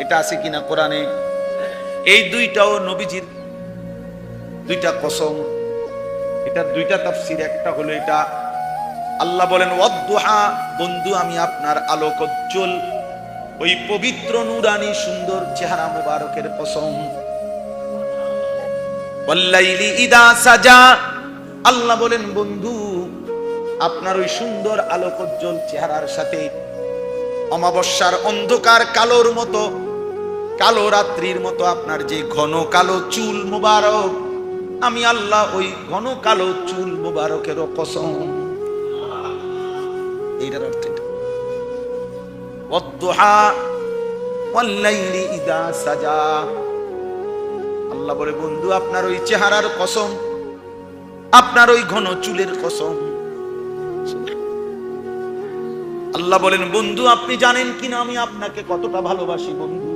এটা আছে কিনা কোরআনে? এই দুইটাও নবীজির দুইটা কসম। এটা দুইটা তাফসির, একটা হলো এটা। আল্লাহ বলেন, ওয়াদ্দুহা, বন্ধু, আমি আপনার আলোকোজ্জ্বল ওই পবিত্র, নুরানি, সুন্দর চেহারা মুবারকের কসম। আল্লাহ বলেন, বন্ধু আপনার ওই সুন্দর আলোকোজ্জ্বল চেহারার সাথে অমাবস্যার অন্ধকার কালোর মতো, কালো রাত্রির মতো আপনার যে ঘন কালো চুল মুবারক, আমি আল্লাহ ওই ঘন কালো চুল মুবারকেরও কসম। এইটার অর্থ এটা। আল্লাহ বলে, বন্ধু, আপনার ওই চেহারার কসম, আপনার ওই ঘন চুলের কসম আল্লাহ বলেন বন্ধু আপনি জানেন কিনা আমি আপনাকে কতটা ভালোবাসি বন্ধু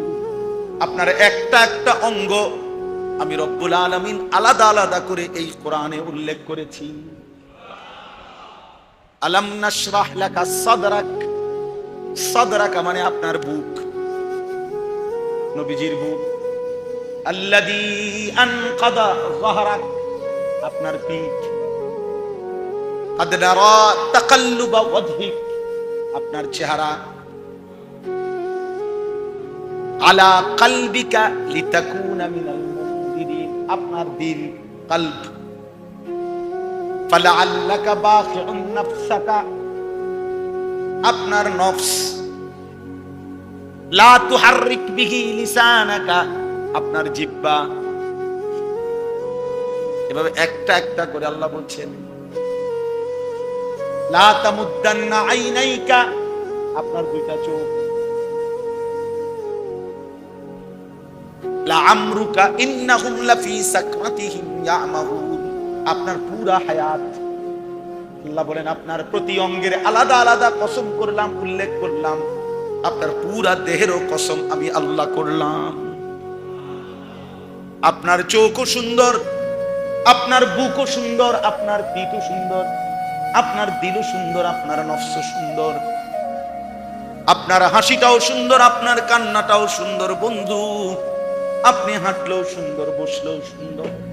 আপনার একটা একটা অঙ্গ আমি রব্বুল আলামিন আলাদা আলাদা করে এই কোরআনে উল্লেখ করেছি আলাম নাশরাহ লাকা সাদরাক সাদরাক মানে আপনার বুক নবীজির বুক আল্লাযী আনকাদা যাহরাক আপনার পিঠ قد نرى تقلب وجهك আপনার চেহারা। আলা কালবিকা লিতাকুনা মিনাল মুনদিরিন আপনার দিল, কলব। ফালাআল্লাকা বাখিউন নাফসাকা, আপনার নফস। লা তুহাররিক বিহি লিসানাকা, আপনার জিহ্বা। এভাবে একটা একটা করে আল্লাহ বলছেন লা আপনার দুইটা চোখ। লা আপনার পুরা হায়াত। আল্লাহ বলেন, আপনার প্রতি অঙ্গের আলাদা আলাদা কসম করলাম, উল্লেখ করলাম। আপনার পুরা দেহেরও কসম আমি আল্লাহ করলাম। আপনার চোখও সুন্দর, আপনার বুকও সুন্দর, আপনার পিঠও সুন্দর। আপনার দিলও সুন্দর, আপনার নফস সুন্দর। আপনার হাসিটাও সুন্দর, আপনার কান্নাটাও সুন্দর, বন্ধু। আপনি হাঁটলেও সুন্দর, বসলেও সুন্দর।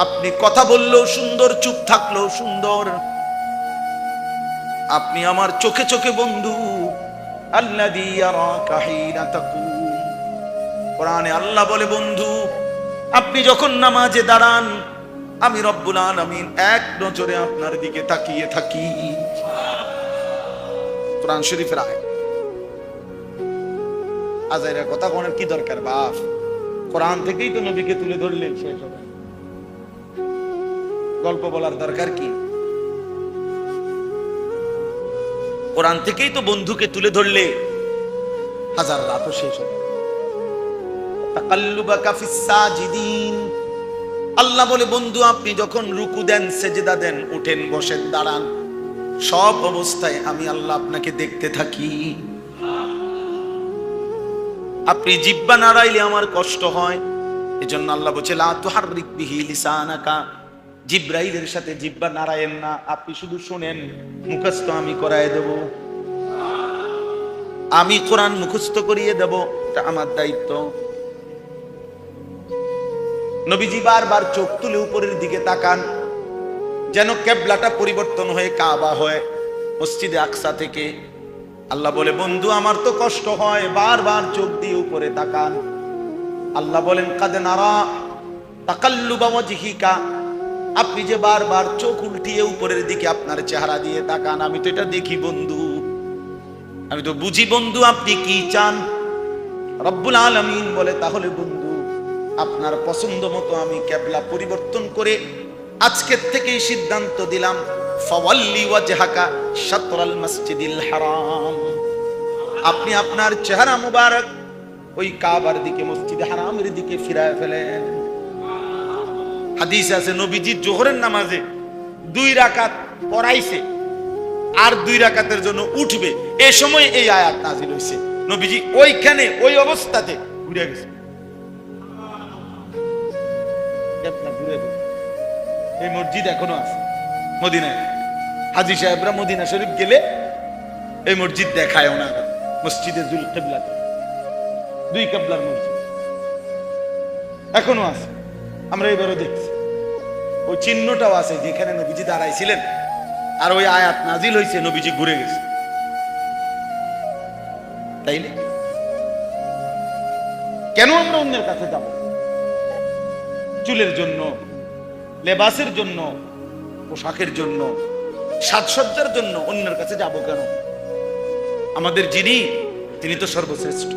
আপনি কথা বললেও সুন্দর, চুপ থাকলেও সুন্দর। আপনি আমার চোখে চোখে বন্ধু। আল্লাহ বলে, বন্ধু, আপনি যখন নামাজে দাঁড়ান আমি রব্বুল আলামিন এক নজরে আপনার দিকে তাকিয়ে থাকি। কোরআন শরীফের আয় আজাইরা কথা কোনের কি দরকার বাপ? কোরআন থেকেই তো নবীকে তুলে ধরলেন শেষ গল্প বলার দরকার কি? কোরআন থেকেই তো বন্ধুকে তুলে ধরলে। হাজার রাতও শেষ হবে। তাকাল্লুবাকা ফিস সাজিদিন। আল্লাহ বলে, বন্ধু, আপনি যখন রুকু দেন, সেজেদা দেন, উঠেন, বসেন, দাঁড়ান, সব অবস্থায় আমি আল্লাহ আপনাকে দেখতে থাকি। আপনি জিব্বা নাড়াইলে আমার কষ্ট হয়। এজন্য আল্লাহ বলছে, লা তুহাররিক জিব্রাইলের সাথে জিব্বা নাড়ায়েন না, আপনি শুধু শুনেন, মুখস্থ আমি করায় দেব। আমি কোরআন মুখস্থ করিয়ে দেব, এটা আমার দায়িত্ব। নবীজি বারবার চোখ তুলে উপরের দিকে তাকান, যেন কেবলাটা পরিবর্তন হয়ে কাবা হয়, মসজিদে আকসা থেকে। আল্লাহ বলে, বন্ধু, আমার তো কষ্ট হয়। বারবার চোখ দিয়ে উপরে তাকান। আল্লাহ বলেন, কাদে নারা তাকাল্লুবা ওয়াজহিকা। আপনি যে বারবার চোখ উল্টিয়ে উপরের দিকে আপনার চেহারা দিয়ে তাকান, আমি তো এটা দেখি, বন্ধু। আমি তো বুঝি, বন্ধু, আপনি কি চান? রব্বুল আলামিন বলে, তাহলে বন্ধু আপনার পছন্দ মতো আমি ক্যাবলা পরিবর্তন করে আজকের থেকেই সিদ্ধান্ত দিলাম, ফাওয়াল্লি ওয়াজহাকা শাতরাল মসজিদিল হারাম। আপনি আপনার চেহারা মুবারক ওই কাবার দিকে, মসজিদে হারামের দিকে ফিরায় ফেলেন। হাদিস আছে, নবীজি জোহরের নামাজে দুই রাকাত পড়াইছে আর দুই রাকাতের জন্য উঠবে। এই সময় এই আয়াত নাজিল হইছে। নবীজি ওইখানে, ওই অবস্থাতে ঘুরে গেছে। কেবলা ঘুরে এই মসজিদ এখনও আছে, মদিনায়। হাজি সাহেবরা মদিনা শরীফ গেলে এই মসজিদ দেখায় ওনার মসজিদে দুই মসজিদ। এখনও আছে, আমরা এবারও দেখছি। ওই চিহ্নটাও আছে, যেখানে নবীজি দাঁড়াইছিলেন। আর ওই আয়াত নাজিল হয়েছে নবীজি ঘুরে গেছে। তাইলে কেন আমরা অন্যের কাছে যাব? চুলের জন্য, লেবাসের জন্য, পোশাকের জন্য, সাজসজ্জার জন্য অন্যের কাছে যাব কেন? আমাদের যিনি, তিনি তো সর্বশ্রেষ্ঠ।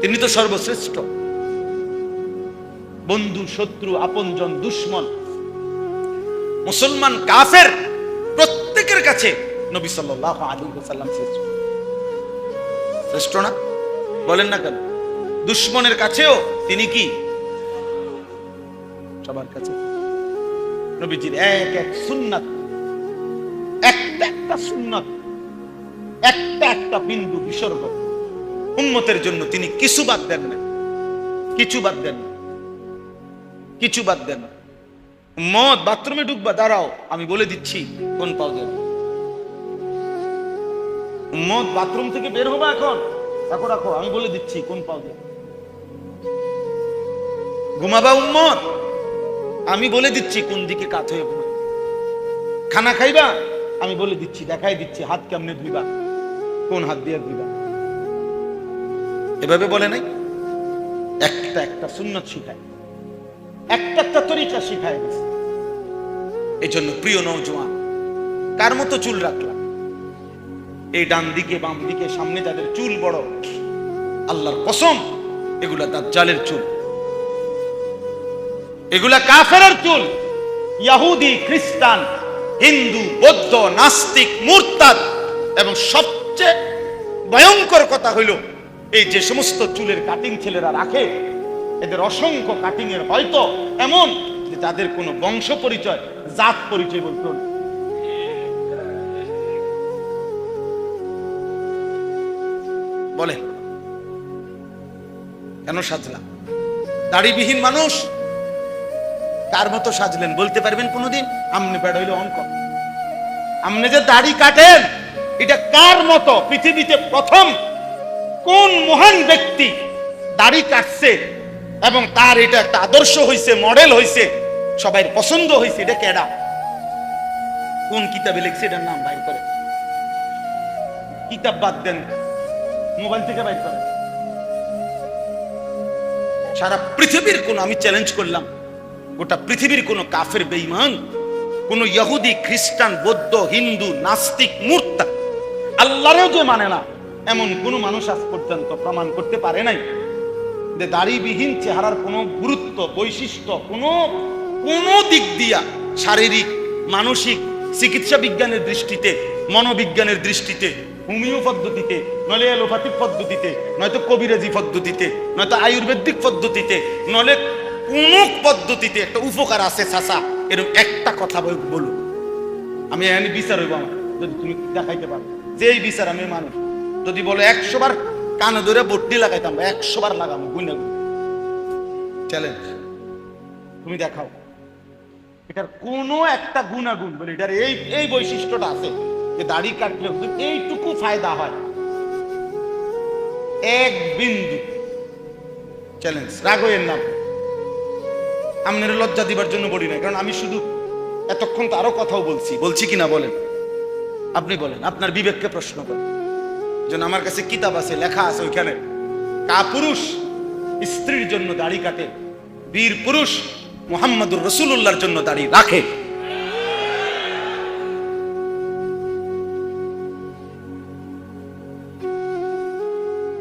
তিনি তো সর্বশ্রেষ্ঠ। বন্ধু, শত্রু, আপনজন, দুশ্মন, মুসলমান, কাফের, প্রত্যেকের কাছে নবী সাল্লাল্লাহু আলাইহি ওয়াসাল্লাম শ্রেষ্ঠ। শ্রেষ্ঠ না? বলেন না কেন? দুশ্মনের কাছেও তিনি কি? সবার কাছে। নবীজির এক এক সুন্নাত একটা একটা সুন্নাত একটা একটা বিন্দু বিসর্গ। উম্মতের জন্য তিনি কিছু বাদ দেন না কিছু বাদ দেন না কিছু বাদ দেন না। মদ বাথরুমে ঢুকবা দাঁড়াও আমি বলে দিচ্ছি কোন পাও দেবে মদ বাথরুম থেকে বের হবা এখন? রাখো রাখো আমি বলে দিচ্ছি কোন পাও দেবে ঘুমাবা উম্মত? আমি বলে দিচ্ছি কোন দিকে কাত হয়ে ঘুমাই খানা খাইবা? আমি বলে দিচ্ছি, দেখাই দিচ্ছি, হাত কেমনে ধুইবা? কোন হাত দিয়ে ধুইবা? এভাবে বলে নাই? একটা একটা সুন্নত শিখায়। একটা একটা তরিকা শিখায় গেছে এই জন্য প্রিয় নৌজোয়ান কার মতো চুল রাখলাম। এই ডান দিকে, বাম দিকে, সামনে যাদের চুল বড়। আল্লাহর কসম, এগুলা তার জালের চুল। এগুলা কাফেরের চুল। ইয়াহুদি, খ্রিস্টান, হিন্দু, বৌদ্ধ, নাস্তিক, মুরতাদ। এবং সবচেয়ে ভয়ঙ্কর কথা হইল, এই যে সমস্ত চুলের কাটিং ছেলেরা রাখে, এদের অসংখ্য কাটিং এর হয়তো এমন যে যাদের কোনো বংশ পরিচয়, জাত পরিচয় বলতে নেই। বলেন, কেন সাজলাম? দাড়িবিহীন মানুষ কার মতো সাজলেন বলতে পারবেন কোনোদিন? আমনে বেড় হইলে অঙ্ক। আমনে যে দাড়ি কাটেন, এটা কার মতো পৃথিবীতে প্রথম কোন মহান ব্যক্তি দাড়ি কাটছে এবং তার এটা একটা আদর্শ হইছে, মডেল হইছে সবাই পছন্দ হইছে, এটা কেডা? কোন কিতাবে লিখছে এটার নাম বাইর করে কিতাব বাদ দেন, মোবাইল থেকে বাইর করে সারা পৃথিবীর কোন আমি চ্যালেঞ্জ করলাম গোটা পৃথিবীর কোন কাফের বেঈমান, কোন ইহুদি, খ্রিস্টান, বৌদ্ধ, হিন্দু, নাস্তিক, মূর্তা, আল্লাহরও যে মানে না, এমন কোন মানুষ আজ পর্যন্ত প্রমাণ করতে পারে নাই যে দাড়িবিহীন চেহারার কোনো গুরুত্ব, বৈশিষ্ট্য, কোনো কোনো দিক দিয়া শারীরিক, মানসিক, চিকিৎসা বিজ্ঞানের দৃষ্টিতে, মনোবিজ্ঞানের দৃষ্টিতে, হোমিও পদ্ধতিতে, নলে অ্যালোপ্যাথিক পদ্ধতিতে, নয়তো কবিরাজি পদ্ধতিতে, নয়তো আয়ুর্বেদিক পদ্ধতিতে, নলে কোন পদ্ধতিতে একটা উপকার আছে, চাচা। এরকম একটা কথা বল- বলুক। আমি এখানে বিচার হইব আমার। যদি তুমি দেখাইতে পারো। যে এই বিচার আমি মানুষ, যদি বলো একশো বার কানে ধরে বট্টি লাগাইতাম একশো বার লাগাবো গুনে চ্যালেঞ্জ তুমি দেখাও। এটার কোনো একটা গুণাগুণ বলে, এটার এই এই বৈশিষ্ট্যটা আছে যে দাড়ি কাটলে এইটুকু ফায়দা হয়। এক বিন্দু। চ্যালেঞ্জ রাগয়ের নাম আপনার লজ্জা দিবার জন্য বলি না কারণ আমি শুধু এতক্ষণ তো আরও কথাও বলছি। বলছি কিনা বলেন? আপনি বলেন, আপনার বিবেককে প্রশ্ন করেন। যেন আমার কাছে কিতাব আছে, লেখা আছে ওইখানে। কা পুরুষ স্ত্রীর জন্য দাড়ি কাটে, বীর পুরুষ মোহাম্মদুর রসুল্লাহর জন্য দাড়ি রাখে।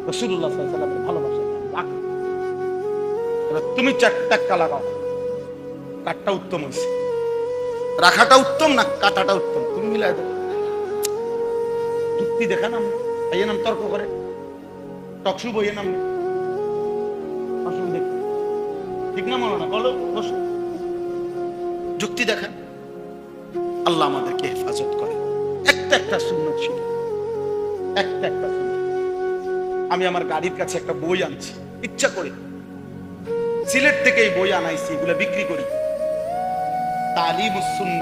রসুল্লাহ ভালোবাসা তুমি চারটা লাগাও কাঠটা উত্তম হয়েছে। রাখাটা উত্তম না কাটাটা উত্তম? তুমি মিলাই দাও। যুক্তি দেখা নাম আইয়ে নাম তর্ক করে। টকশু বইয়ে নাম। ঠিক না মনে না বলো। যুক্তি দেখা আল্লাহ আমাদেরকে হেফাজত করে একটা একটা সুন্নত ছিল একটা একটা আমি আমার গাড়ির কাছে একটা বই আনছি। ইচ্ছা করি। সিলেট থেকে এই বই আনাইছি এগুলো বিক্রি করি। তালিম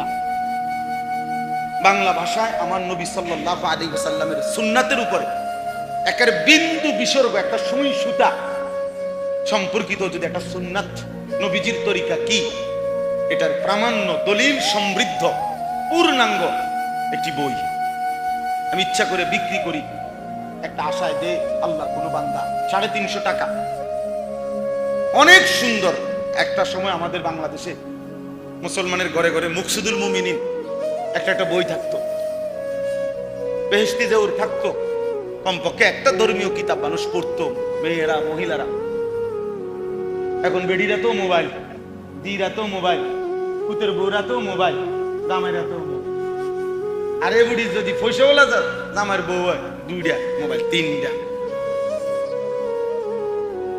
বাংলা ভাষায় আমার নবী সাল্লাল্লাহু আলাইহি ওয়াসাল্লামের সুন্নাতের উপরে একের বিন্দু বিসর্গ একটা সুই সুতা সম্পর্কিত যদি একটা সুন্নাত, নবীজির তরিকা কি? এটার প্রামাণ্য, দলিল সমৃদ্ধ, পূর্ণাঙ্গ একটি বই। আমি ইচ্ছা করে বিক্রি করি। একটা আশায় দে আল্লাহ কোনো বান্দা। সাড়ে তিনশো টাকা। অনেক সুন্দর। একটা সময় আমাদের বাংলাদেশে মুসলমানের ঘরে ঘরে মুকসুদুল মুমিনিন একটা একটা বই থাকতো। বেহেস্তি জৌর থাকতো। কমপক্ষে একটা ধর্মীয় কিতাব মানুষ পড়তো, মেয়েরা, মহিলারা। এখন বেডিরা তো মোবাইল, দিরা তো মোবাইল, পুতের বউরা তো মোবাইল, দামেরা তো আরে বুড়ি যদি বলা যা জামার বউ হয় দুইটা মোবাইল তিনটা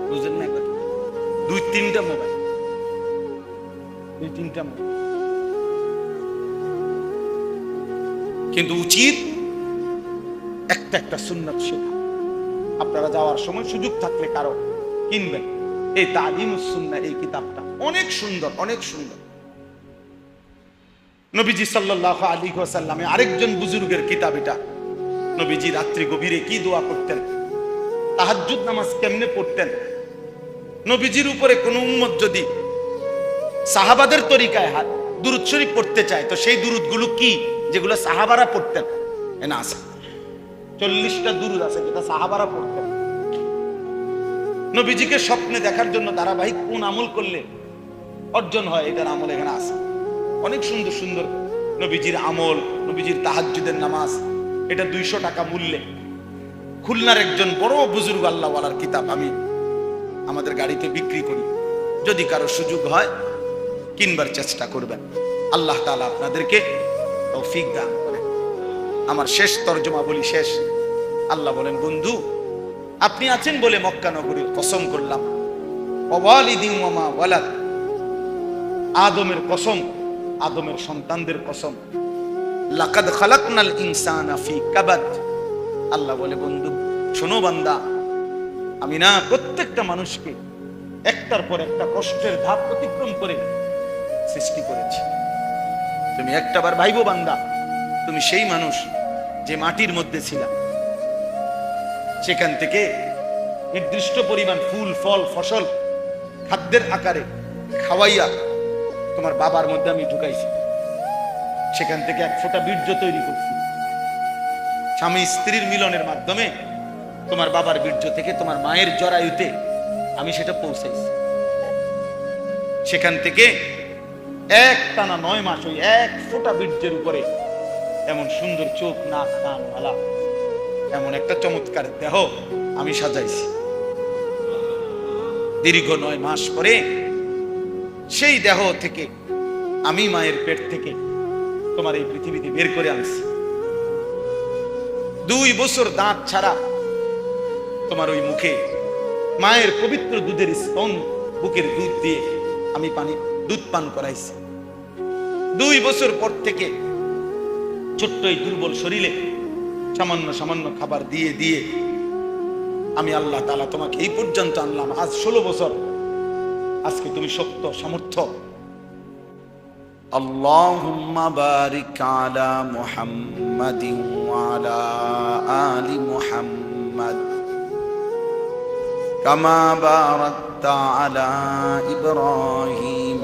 বুঝলেন না দুই তিনটা মোবাইল। দুই তিনটা কিন্তু উচিত একটা একটা সুন্নত শেখা। আপনারা যাওয়ার সময় সুযোগ থাকলে কারও কিনবেন। এই তালিম সুন্না এই কিতাবটা অনেক সুন্দর অনেক সুন্দর। নবীজি সাল্লাহ আলী ওয়াসাল্লামে আরেকজন বুজুর্গের কিতাব এটা। নবীজি রাত্রি গভীরে কি দোয়া করতেন? তাহাজ্জুদ নামাজ কেমনে পড়তেন? নবীজির উপরে কোন উম্মত যদি সাহাবাদের তরিকায় হাত, দুরুদ শরীফ পড়তে চায়, তো সেই দুরুদগুলো কি? যেগুলো সাহাবারা পড়তেন। এনা আছে চল্লিশটা দুরুদ আছে যেটা সাহাবারা পড়তেন। নবীজিকে স্বপ্নে দেখার জন্য ধারাবাহিক কোন আমল করলে অর্জন হয়, এটার আমল এখানে আছে অনেক সুন্দর সুন্দর নবীজির আমল, নবীজির তাহাজ্জুদের নামাজ, এটা দুইশো টাকা মূল্যে। খুলনার একজন বড় বুজুর্গ আল্লাহওয়ালার কিতাব আমি আমাদের গাড়িতে বিক্রি করি। যদি কারও সুযোগ হয় কিনবার চেষ্টা করবেন। আল্লাহ তাআলা আপনাদেরকে তৌফিক দান করেন আমার শেষ তর্জমা বলি শেষ। আল্লাহ বলেন, বন্ধু, আপনি আছেন বলে মক্কা নগরীর কসম করলাম। আদমের কসম, আদমের সন্তানদের কসম। লাকাদ খালাকনাল ইনসানা ফি কাবাদ। আল্লাহ বলে, বন্ধু, শোনো বান্দা, আমি না প্রত্যেকটা মানুষকে একটার পর একটা কষ্টের ধাপ অতিক্রম করে সৃষ্টি করেছি। তুমি একটাবার ভাইবো বান্দা, তুমি সেই মানুষ যে মাটির মধ্যে ছিলা। সেখান থেকে নির্দিষ্ট পরিমাণ ফুল, ফল, ফসল খাদ্যের আকারে খাওয়াইয়া তোমার বাবার মধ্যে আমি ঢুকাইছি। সেখান থেকে এক ফোঁটা বীর্য তৈরি করছি। স্বামী স্ত্রীর মিলনের মাধ্যমে তোমার বাবার বীর্য থেকে তোমার মায়ের জরায়ুতে আমি সেটা পৌঁছাইছি। সেখান থেকে এক টানা নয় মাস ওই এক ফোটা বীর্যের উপরে এমন সুন্দর চোখ, নাক, কান, মালা, এমন একটা চমৎকার দেহ আমি সাজাইছি। দীর্ঘ নয় মাস পরে সেই দেহ থেকে আমি মায়ের পেট থেকে তোমার এই পৃথিবীতে বের করে আনছি। দুই বছর দাঁত ছাড়া তোমার ওই মুখে মায়ের পবিত্র দুধের স্তন বুকের দুধ দিয়ে আমি পানি, দুধ পান করাইছি। দুই বছর পর থেকে ছোট্ট এই দুর্বল শরীরে সামান্য সামান্য খাবার দিয়ে দিয়ে আমি আল্লাহ তালা তোমাকে এই পর্যন্ত আনলাম আজ ষোলো বছর আজকে তুমি শক্ত সামর্থ্য اللهم بارك على محمد وعلى آل محمد كما باركت على إبراهيم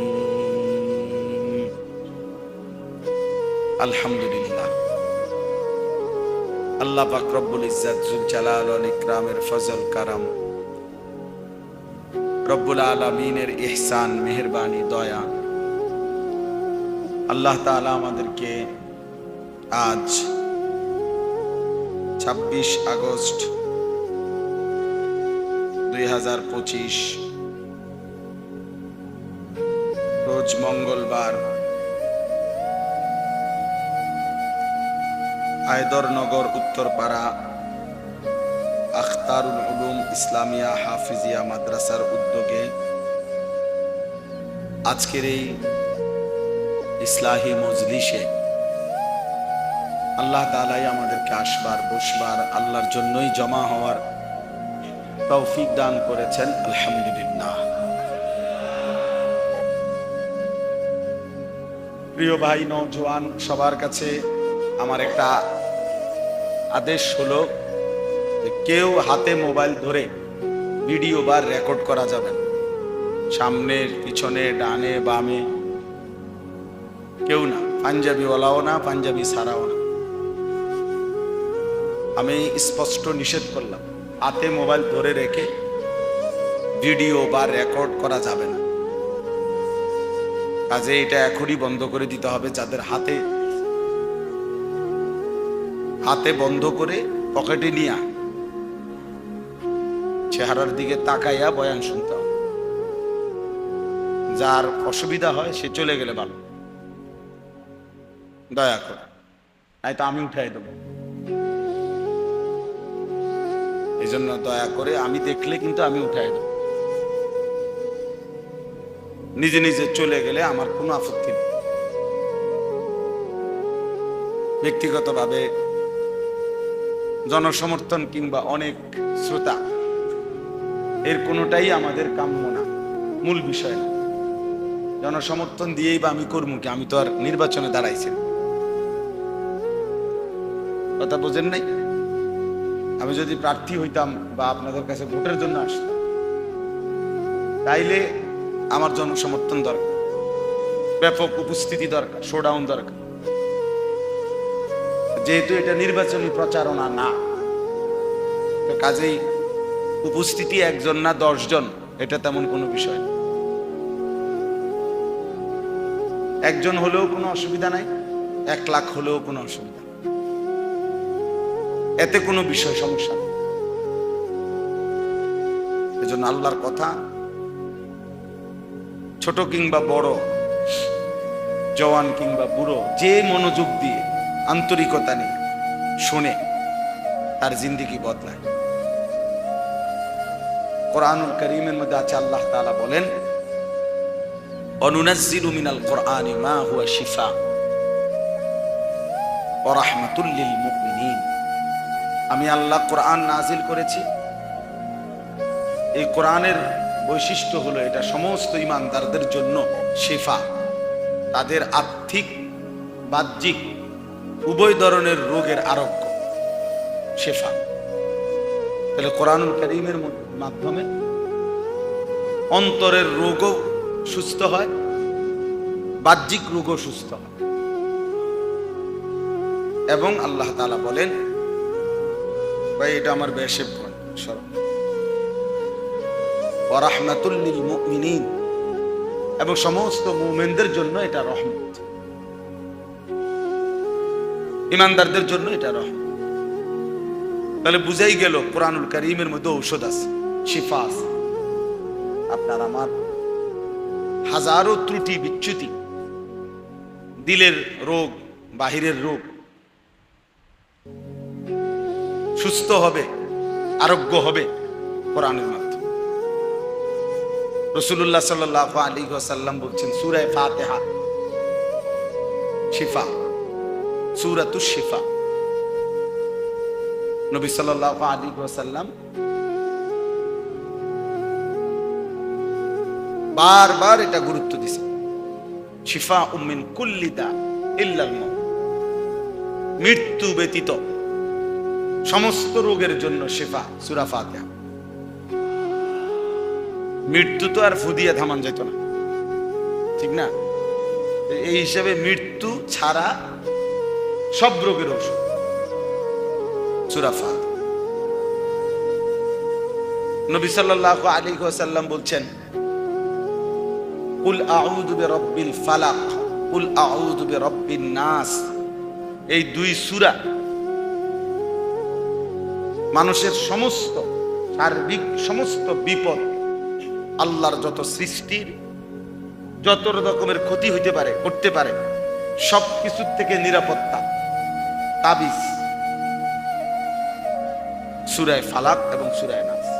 আলহামদুলিল্লাহ। আল্লাহ পাকরব্বুল ইজাজুল জালাল ইকরামের ফজল, কারাম। রব্বুল আলমিনের ইহসান, মেহরবানি, দয়া। আল্লাহ তালা আমাদেরকে আজ ছাব্বিশ আগস্ট দুই হাজার পঁচিশ, রোজ মঙ্গলবার আয়দরনগর উত্তরপাড়া আখতারুল উলুম ইসলামিয়া হাফিজিয়া মাদ্রাসার উদ্যোগে আজকের এই ইসলাহি মজলিসে আল্লাহ তালাই আমাদেরকে আসবার, বসবার, আল্লাহর জন্যই জমা হওয়ার তৌফিক দান করেছেন, আলহামদুলিল্লাহ। প্রিয় ভাই নৌজওয়ান সবার কাছে আমার একটা আদেশ হলো কেউ হাতে মোবাইল ধরে ভিডিও বা রেকর্ড করা যাবে না। সামনে, পিছনে, ডানে, বামে। কেউ না পাঞ্জাবি ওলাও না, পাঞ্জাবি সারাও না। আমি স্পষ্ট নিষেধ করলাম, হাতে মোবাইল ধরে রেখে ভিডিও বা রেকর্ড করা যাবে না। কাজে এটা এখনই বন্ধ করে দিতে হবে, যাদের হাতে হাতে বন্ধ করে পকেটে নিয়ে চেহারার দিকে তাকাইয়া বয়ান শুনতে যার অসুবিধা হয় সে চলে গেলে ভালো। দয়া করে নাই তো আমি উঠাই দেবো। এই জন্য দয়া করে আমি দেখলে কিন্তু আমি উঠাই দেবো। নিজে নিজে চলে গেলে আমার কোনো আপত্তি নেই। ব্যক্তিগতভাবে জনসমর্থন কিংবা অনেক শ্রোতা, এর কোনোটাই আমাদের কাম্য না, মূল বিষয় না। জনসমর্থন দিয়েই বা আমি করব কি, আমি তো আর নির্বাচনে দাঁড়াইছি কথা বোঝেন নাই? আমি যদি প্রার্থী হইতাম বা আপনাদের কাছে ভোটের জন্য আসতাম, তাইলে আমার জনসমর্থন দরকার, ব্যাপক উপস্থিতি দরকার শোডাউন দরকার। যেহেতু এটা নির্বাচনী প্রচারণা না কাজেই উপস্থিতি একজন না দশজন, এটা তেমন কোনো বিষয় একজন হলেও কোনো অসুবিধা নাই, এক লাখ হলেও কোনো অসুবিধা। এতে কোনো বিষয় সমস্যা নেই এজন্য আল্লাহর কথা, ছোট কিংবা বড়, জওয়ান কিংবা বুড়ো, যে মনোযোগ দিয়ে আন্তরিকতা নিয়ে শুনে তার জিন্দিগি বদলায়। কোরআনুল করিমের মধ্যে আছে আল্লাহ তাআলা বলেন অনুনাজ্জিলু মিনাল কোরআনি মা হুয়া শিফা ওয়া রাহমাতুল লিল মুমিনিন। আমি আল্লাহ কোরআন নাজিল করেছি। এই কোরআনের বৈশিষ্ট্য হলো এটা সমস্ত ইমানদারদের জন্য শেফা। তাদের আর্থিক, বাহ্যিক উভয় ধরনের রোগের আরোগ্য। শেফা তাহলে কোরআনুল করিমের মাধ্যমে অন্তরের রোগও সুস্থ হয়, বাহ্যিক রোগও সুস্থ হয়। এবং আল্লাহ তাআলা বলেন, ভাই, এটা আমার বেশে সরব ওয়ারাহমাতুল্লিল মুমিনিন। এবং সমস্ত মুমিনদের জন্য এটা রহমত। ইমানদারদের জন্য এটা রহমত তাহলে বুঝাই গেল, কোরআনুল করিমের মধ্যে ঔষধ আছে, শিফা আছে। আপনার আমার হাজারো ত্রুটি, বিচ্যুতি, দিলের রোগ, বাহিরের রোগ। সুস্থ হবে, আরোগ্য হবে কোরআনের মাধ্যমে। রসুল্লাহ সাল্লাহ আলী সাল্লাম বলছেন সুরায় ফাতেহা, শিফা। নবী আলী বারবার এটা গুরুত্ব দিছে শিফা উম্মিন কুল্লিদা ইল্লাল মৃত্যু ব্যতীত সমস্ত রোগের জন্য শিফা সুরা ফাতিহা। মৃত্যু তো আর ফুদিয়া থামান যেত না। ঠিক না? এই হিসাবে মৃত্যু ছাড়া সব রোগের ওষুধ সুরা ফাতিহা নবী সাল্লাল্লাহু আলাইহি ওয়াসাল্লাম বলছেন, কুল আউযু বিরাব্বিল ফালাক, কুল আউযু বিরাব্বিন নাস। এই দুই সূরা মানুষের সমস্ত সার্বিক সমস্ত বিপদ, আল্লাহর যত সৃষ্টির, যত রকমের ক্ষতি হইতে পারে করতে পারে সব কিছুর থেকে নিরাপত্তা তাবিজ। সুরায় ফালাক এবং সুরায় নাস।